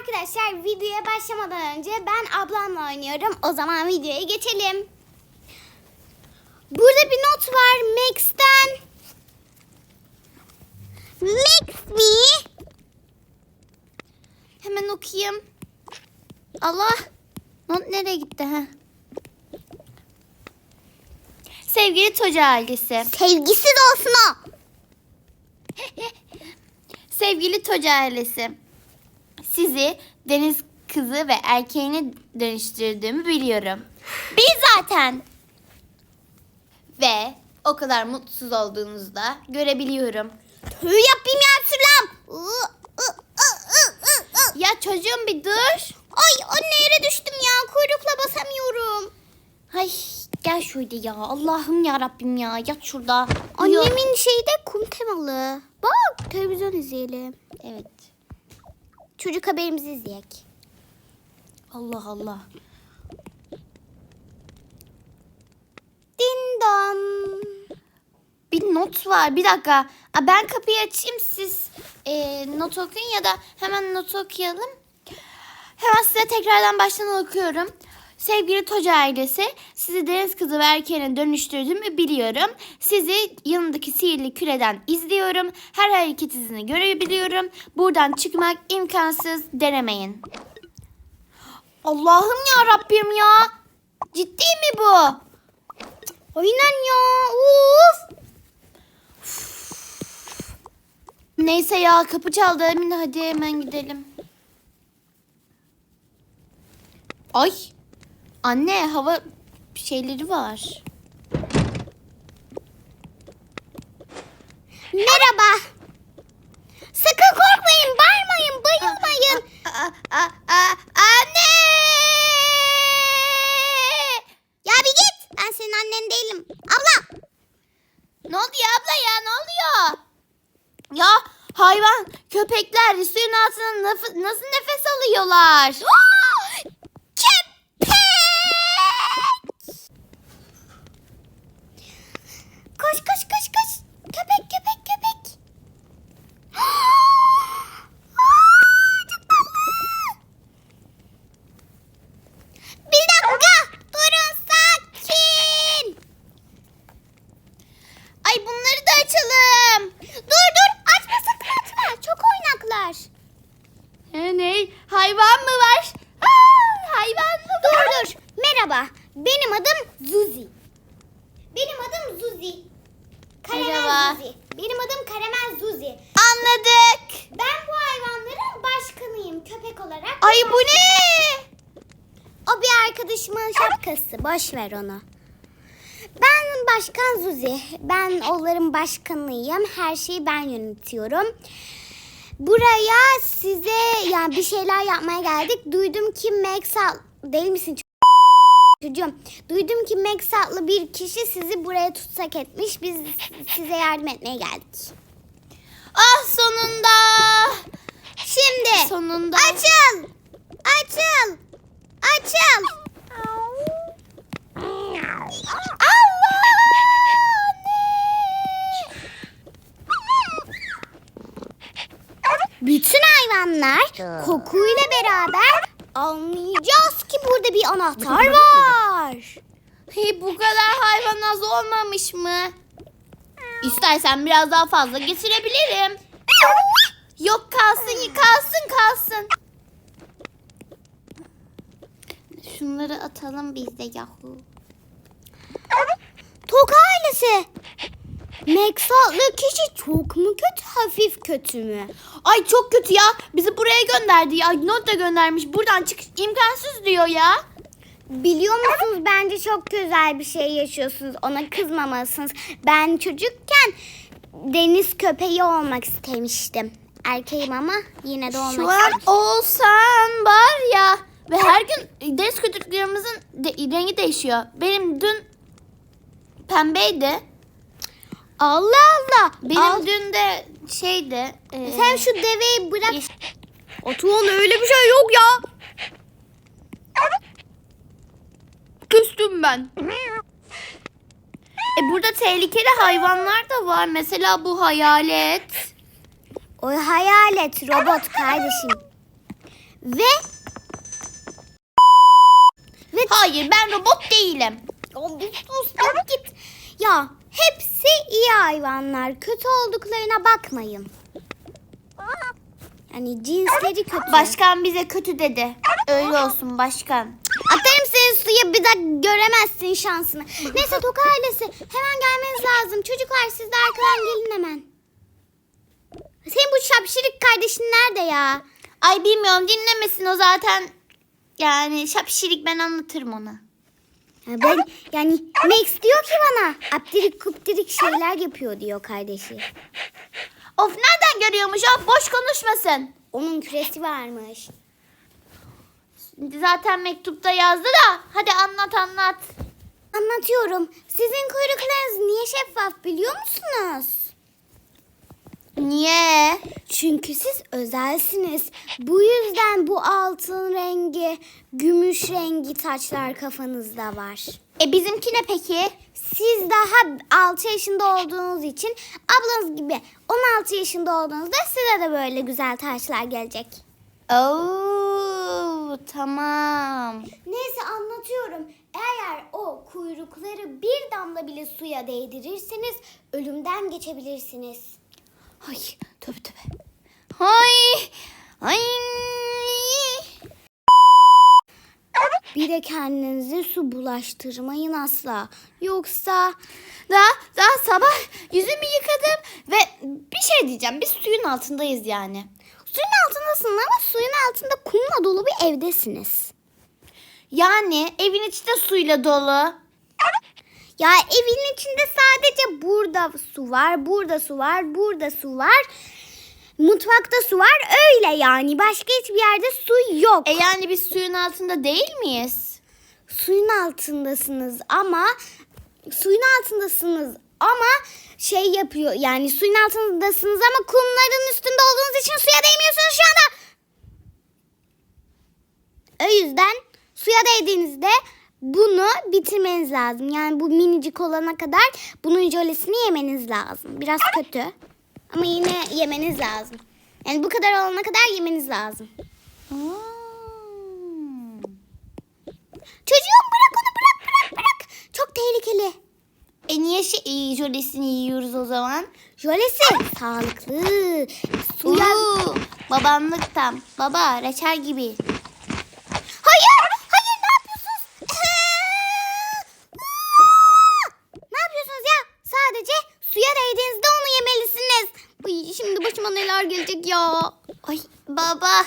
Arkadaşlar videoya başlamadan önce ben ablamla oynuyorum. O zaman videoya geçelim. Burada bir not var Max'ten. Max mi? Hemen okuyayım. Allah. Not nereye gitti ha? Sevgili Toca ailesi. Sevgisiz olsun o. Sevgili Toca ailesi. Sizi deniz kızı ve erkeğine dönüştürdüğümü biliyorum. Bir zaten. Ve o kadar mutsuz olduğunuzu da görebiliyorum. Tüy yapayım ya Sülam. Ya çocuğum bir dur. Ay anne yere düştüm ya. Kuyrukla basamıyorum. Ay gel şöyle ya. Allah'ım ya Rabbim ya. Yat şurada. Annemin şeyi de kum temalı. Bak televizyon izleyelim. Evet. Çocuk haberimizi izleyek. Allah Allah. Din dam. Bir not var. Bir dakika. Aa, Ben kapıyı açayım siz e, not okuyun ya da hemen notu okuyalım. Hemen size tekrardan baştan okuyorum. Sevgili Toca ailesi, sizi deniz kızı ve erkeğine dönüştürdüğümü biliyorum. Sizi yanındaki sihirli küreden izliyorum. Her hareketinizi görebiliyorum. Buradan çıkmak imkansız denemeyin. Allah'ım ya Rabbim ya. Ciddi mi bu? Aynen ya. Uf. Neyse ya kapı çaldı Emine hadi hemen gidelim. Ay anne hava şeyleri var. Merhaba. Sakın korkmayın, bağırmayın, bayılmayın. Aa, aa, aa, anne! Ya bir git. Ben senin annen değilim. Abla. Ne oluyor abla ya ne oluyor? Ya hayvan köpekler suyun altında naf- nasıl nefes alıyorlar? Köpek. Koş koş koş koş. Köpek köpek köpek. Aa, çok tatlı. Bir dakika. Durun sakin. Ay bunları da açalım. Dur dur açma sakın açma. Çok oynaklar. He, ne? Hayvan mı var? Aa, hayvan mı Dur var? dur. Merhaba. Benim adım Zuzi. Benim adım Zuzi. Karamel Merhaba. Zuzi. Benim adım Karamel Zuzi. Anladık. Ben bu hayvanların başkanıyım köpek olarak. Ay bu ne? O bir arkadaşımın şapkası. Boş ver onu. Ben başkan Zuzi. Ben onların başkanıyım. Her şeyi ben yönetiyorum. Buraya size yani bir şeyler yapmaya geldik. Duydum ki Max ad- değil misin çocuğum? Duydum ki Max adlı bir kişi sizi buraya tutsak etmiş. Biz size yardım etmeye geldik. Ah sonunda. Şimdi Sonunda. açıl. Açıl. Açıl. Bütün hayvanlar kokuyla beraber anlayacağız ki burada bir anahtar var. Hey, bu kadar hayvan az olmamış mı? İstersen biraz daha fazla getirebilirim. Yok kalsın kalsın kalsın. Şunları atalım biz de yahu. Tok ailesi. Max adlı kişi çok mu kötü hafif kötü mü? Ay çok kötü ya. Bizi buraya gönderdi ya. Not da göndermiş. Buradan çık imkansız diyor ya. Biliyor musunuz bence çok güzel bir şey yaşıyorsunuz. Ona kızmamalısınız. Ben çocukken deniz köpeği olmak istemiştim. Erkeğim ama yine de olmak Şu an istemiştim. olsan var ya. Ve her gün deniz kötülüklerimizin de, rengi değişiyor. Benim dün pembeydi. Allah Allah. Benim Al. dün de şeydi. e, Sen şu deveyi bırak. Otuğun öyle bir şey yok ya. Küstüm ben. E burada tehlikeli hayvanlar da var. Mesela bu hayalet. O hayalet robot kardeşim. Ve ve Hayır ben robot değilim. Ya bir sus git. Ya hepsi iyi hayvanlar. Kötü olduklarına bakmayın. Yani cinsleri kötü. Başkan bize kötü dedi. Öyle olsun başkan. Atarım seni suya bir daha göremezsin şansını. Neyse Toka ailesi hemen gelmeniz lazım. Çocuklar siz de arkadan gelin hemen. Senin bu şapşirik kardeşin nerede ya? Ay bilmiyorum dinlemesin o zaten. Yani şapşirik ben anlatırım ona. Ya ben yani Max diyor ki bana aptirik kuptirik şeyler yapıyor diyor kardeşi. Of nereden görüyormuş o boş konuşmasın. Onun küresi varmış. Zaten mektupta yazdı da hadi anlat anlat. Anlatıyorum. Sizin kuyruklarınız niye şeffaf biliyor musunuz? Niye? Çünkü siz özelsiniz. Bu yüzden bu altın rengi, gümüş rengi taçlar kafanızda var. E bizimki ne peki? Siz daha 6 yaşında olduğunuz için ablanız gibi 16 yaşında olduğunuzda size de böyle güzel taçlar gelecek. Oo tamam. Neyse anlatıyorum. Eğer o kuyrukları bir damla bile suya değdirirseniz ölümden geçebilirsiniz. Ay tövbe tövbe. Ay. Ay. Bir de kendinize su bulaştırmayın asla. Yoksa Daha, daha sabah yüzümü yıkadım ve bir şey diyeceğim. Biz suyun altındayız yani. suyun altındasınız ama suyun altında kumla dolu bir evdesiniz. Yani evin içi de suyla dolu. Ya evin içinde sadece burada su var, burada su var, burada su var. Mutfakta su var öyle yani. Başka hiçbir yerde su yok. E yani biz suyun altında değil miyiz? suyun altındasınız ama suyun altındasınız ama şey yapıyor yani suyun altındasınız ama kumların üstünde olduğunuz için suya değmiyorsunuz şu anda. O yüzden suya değdiğinizde bunu bitirmeniz lazım. Yani bu minicik olana kadar bunun jölesini yemeniz lazım. Biraz kötü ama yine yemeniz lazım. Yani bu kadar olana kadar yemeniz lazım. Hmm. Çocuğum bırak onu bırak bırak bırak. Çok tehlikeli. E niye şey, jölesini yiyoruz o zaman? Jölesi sağlıklı. Suya... Uuu, babamlık tam. Baba reçel gibi. Hayır, hayır ne yapıyorsunuz? ne yapıyorsunuz ya? Sadece suya değdiğinizde onu yemelisiniz. Ay, şimdi başıma neler gelecek ya. Ay baba.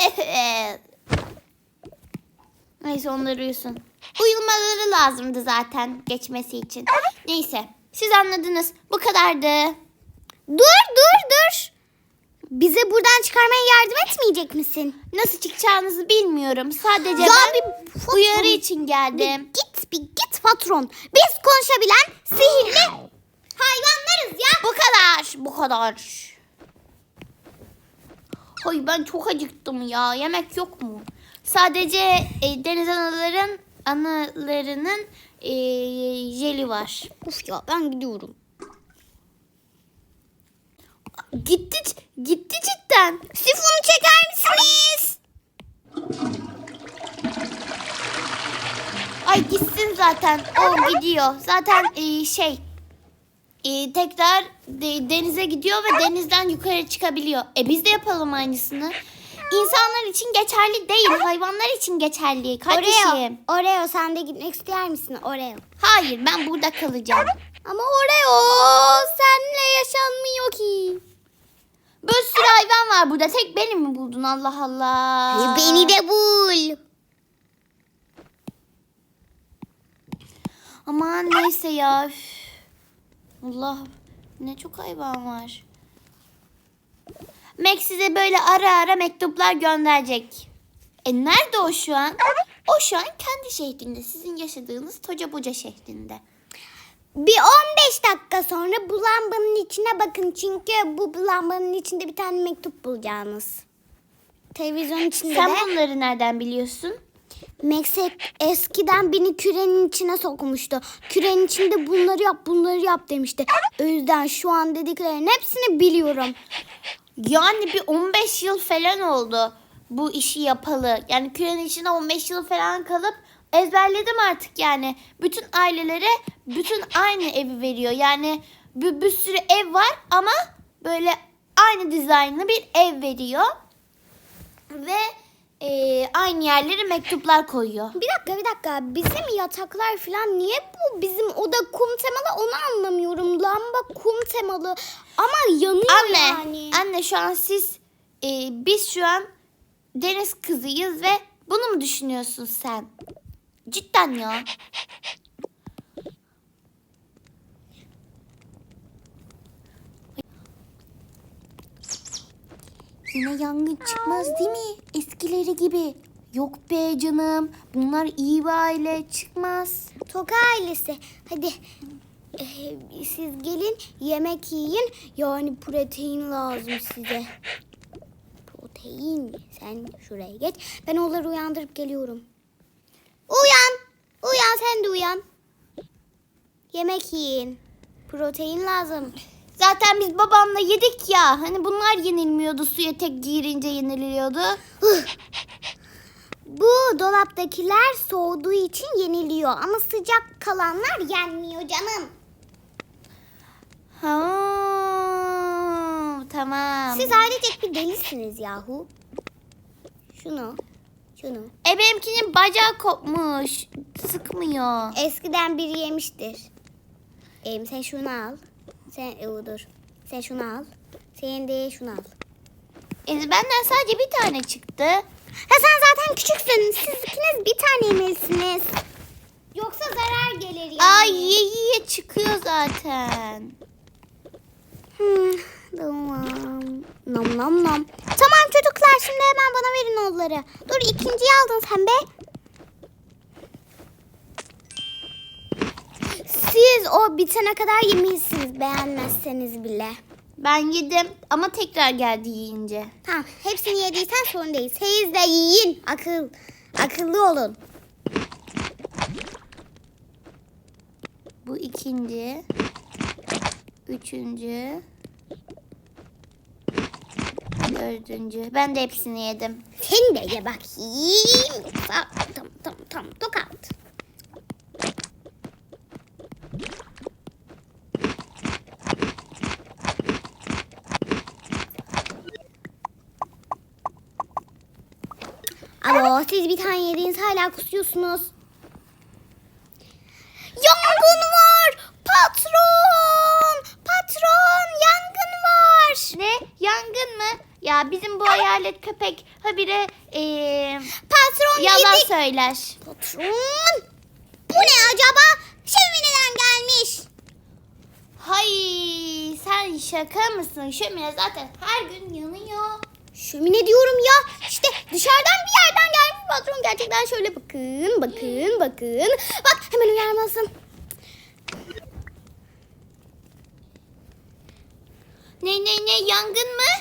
Evet. Neyse onlar uyusun. Uyumaları lazımdı zaten geçmesi için. Neyse siz anladınız. Bu kadardı. Dur, dur, dur. Bize buradan çıkarmaya yardım etmeyecek misin? Nasıl çıkacağınızı bilmiyorum. Sadece Ya ben bir uyarı için Bir geldim. git, bir git patron. Biz konuşabilen sihirli hayvanlarız ya. Bu kadar. Bu kadar. Hay ben çok acıktım ya. Yemek yok mu? Sadece e, deniz analarının anılarının e, jeli var. Uf ya ben gidiyorum. Gitti gitti cidden. Sifonu çeker misiniz? Ay gitsin zaten. O gidiyor. Zaten e, şey e, tekrar de- denize gidiyor ve denizden yukarı çıkabiliyor. E biz de yapalım aynısını. İnsanlar için geçerli değil, hayvanlar için geçerli kardeşim. Oreo, Oreo sen de gitmek ister misin Oreo? Hayır, ben burada kalacağım. Ama Oreo senle yaşanmıyor ki. Bir sürü hayvan var burada. Tek beni mi buldun Allah Allah? Beni de bul. Aman neyse ya. üf. Allah ne çok hayvan var. Mac size böyle ara ara mektuplar gönderecek. E nerede o şu an? O şu an kendi şehrinde. Sizin yaşadığınız Toca Buca şehrinde. Bir 15 dakika sonra bu lambanın içine bakın. Çünkü bu lambanın içinde bir tane mektup bulacağınız. Televizyon içinde Sen de bunları nereden biliyorsun? Max eskiden beni kürenin içine sokmuştu. Kürenin içinde bunları yap bunları yap demişti. O yüzden şu an dediklerinin hepsini biliyorum. Yani bir 15 yıl falan oldu. bu işi yapalı. Yani kürenin içine 15 yıl falan kalıp ezberledim artık yani. Bütün ailelere bütün aynı evi veriyor. Yani bir, bir sürü ev var ama böyle aynı dizaynlı bir ev veriyor. Ve e, aynı yerlere mektuplar koyuyor. Bir dakika bir dakika bizim yataklar falan niye bu bizim oda kum temalı onu anlamıyorum. Lamba kum temalı ama yanıyor Anne, yani. anne şu an siz e, biz şu an deniz kızıyız ve bunu mu düşünüyorsun sen? Cidden ya. Yine yangın çıkmaz değil mi? Eskileri gibi. Yok be canım. Bunlar iyi bir aile. Çıkmaz. Toka ailesi hadi eh, siz gelin yemek yiyin yani protein lazım size. Protein mi? Sen şuraya geç. Ben onları uyandırıp geliyorum. Uyan. Uyan sen de uyan. Yemek yiyin. Protein lazım. Zaten biz babamla yedik ya. Hani bunlar yenilmiyordu. Suya tek girince yeniliyordu. Bu dolaptakiler soğuduğu için yeniliyor ama sıcak kalanlar yenmiyor canım. Ha, tamam. Siz ailecek bir delisiniz yahu. Şunu, şunu. E benimkinin bacağı kopmuş. Sıkmıyor. Eskiden biri yemiştir. Em, sen şunu al. Sen e, dur. Sen şunu al. Sen de şunu al. E, benden sadece bir tane çıktı. Ha sen zaten küçüksün. Siz ikiniz bir tane yemelisiniz. Yoksa zarar gelir yani. Ay yiye yiye çıkıyor zaten. Hmm, tamam. Nam nam nam. Tamam çocuklar şimdi hemen bana verin onları. Dur ikinciyi aldın sen be. Siz o bitene kadar yemelisiniz beğenmezseniz bile. Ben yedim ama tekrar geldi yiyince. Tamam hepsini yediysen sorun değil. Siz de yiyin. Akıl, akıllı olun. Bu ikinci. Üçüncü. Dördüncü. Ben de hepsini yedim. Sen de ye bakayım. Yoksa tam tam tam tokat. Siz bir tane yediğiniz hala kusuyorsunuz. Yangın var! Patron! Patron! Yangın var! Ne? Yangın mı? Ya bizim bu hayalet köpek habire eee Patron yalan yedik. söyler. Patron! Bu ne acaba? Şömineden gelmiş. Hay sen şaka mısın? Şömine zaten her gün yanıyor. Şömine diyorum ya. Dışarıdan bir yerden gelmiş patron. Gerçekten şöyle bakın, bakın, bakın. Bak hemen uyarmasın. Ne ne ne yangın mı?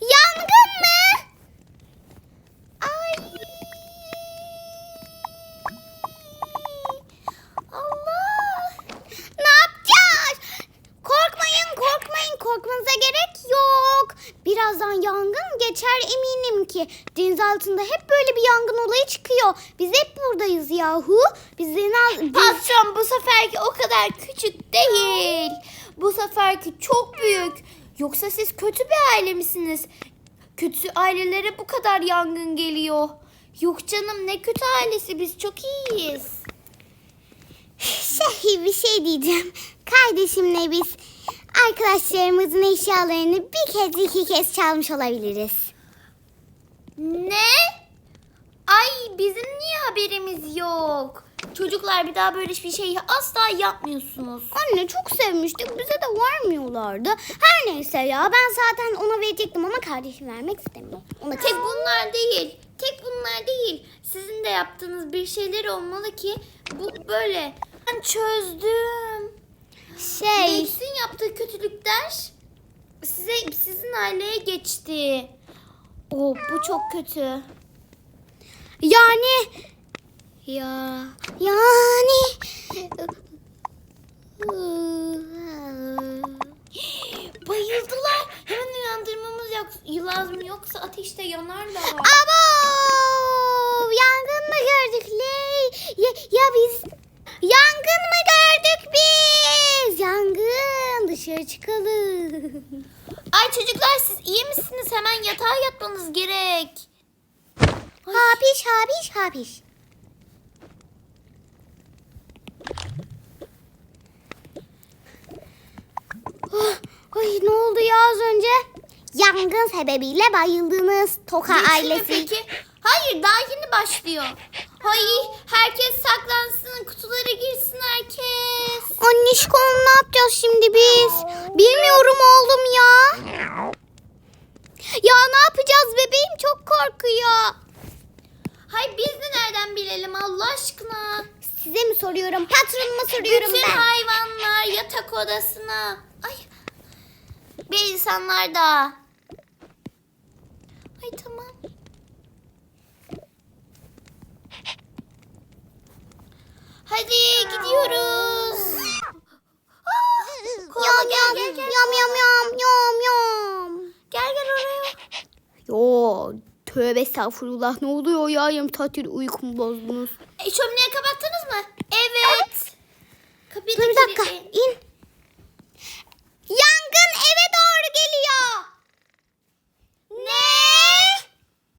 Yangın mı? Ay. Allah. Ne yapacağız? Korkmayın, korkmayın. Korkmanıza gerek yok. Birazdan yangın geçer eminim ki. Deniz altında hep böyle bir yangın olayı çıkıyor. Biz hep buradayız yahu. Biz deniz... Patron bu seferki o kadar küçük değil. Bu seferki çok büyük. Yoksa siz kötü bir aile misiniz? Kötü ailelere bu kadar yangın geliyor. Yok canım ne kötü ailesi biz çok iyiyiz. Şey bir şey diyeceğim. Kardeşimle biz arkadaşlarımızın eşyalarını bir kez iki kez çalmış olabiliriz. Ne? Ay bizim niye haberimiz yok? Çocuklar bir daha böyle bir şey asla yapmıyorsunuz. Anne çok sevmiştik. Bize de vermiyorlardı. Her neyse ya ben zaten ona verecektim ama kardeşim vermek istemiyor. Ona Tek bunlar değil. Tek bunlar değil. Sizin de yaptığınız bir şeyler olmalı ki bu böyle. Ben çözdüm. şey Neysin yaptığı kötülükler size sizin aileye geçti. Oh bu çok kötü. yani ya yani Bayıldılar. Hemen uyandırmamız yok, lazım yoksa ateşte yanarlar. Abo! Yangın mı gördük Ley? Ya, ya biz yangın mı gördük biz? Yangın dışarı çıkalım. Çocuklar siz iyi misiniz? Hemen yatağa yatmanız gerek. Hapiş hapiş hapiş. Oh, Ay ne oldu ya az önce? Yangın sebebiyle bayıldınız Toka Geçti mi ailesi. Peki? Hayır daha yeni başlıyor. Hay herkes saklansın kutulara girsin herkes. Annişkom ne yapacağız şimdi biz? Bilmiyorum oğlum ya. Ya ne yapacağız bebeğim çok korkuyor. Hay biz de nereden bilelim Allah aşkına. Size mi soruyorum? Patronuma soruyorum Bütün ben. hayvanlar yatak odasına. Ay. Bir insanlar da. Ay tamam. Estağfurullah ne oluyor ya yarım saattir uykumu bozdunuz. E, şömineyi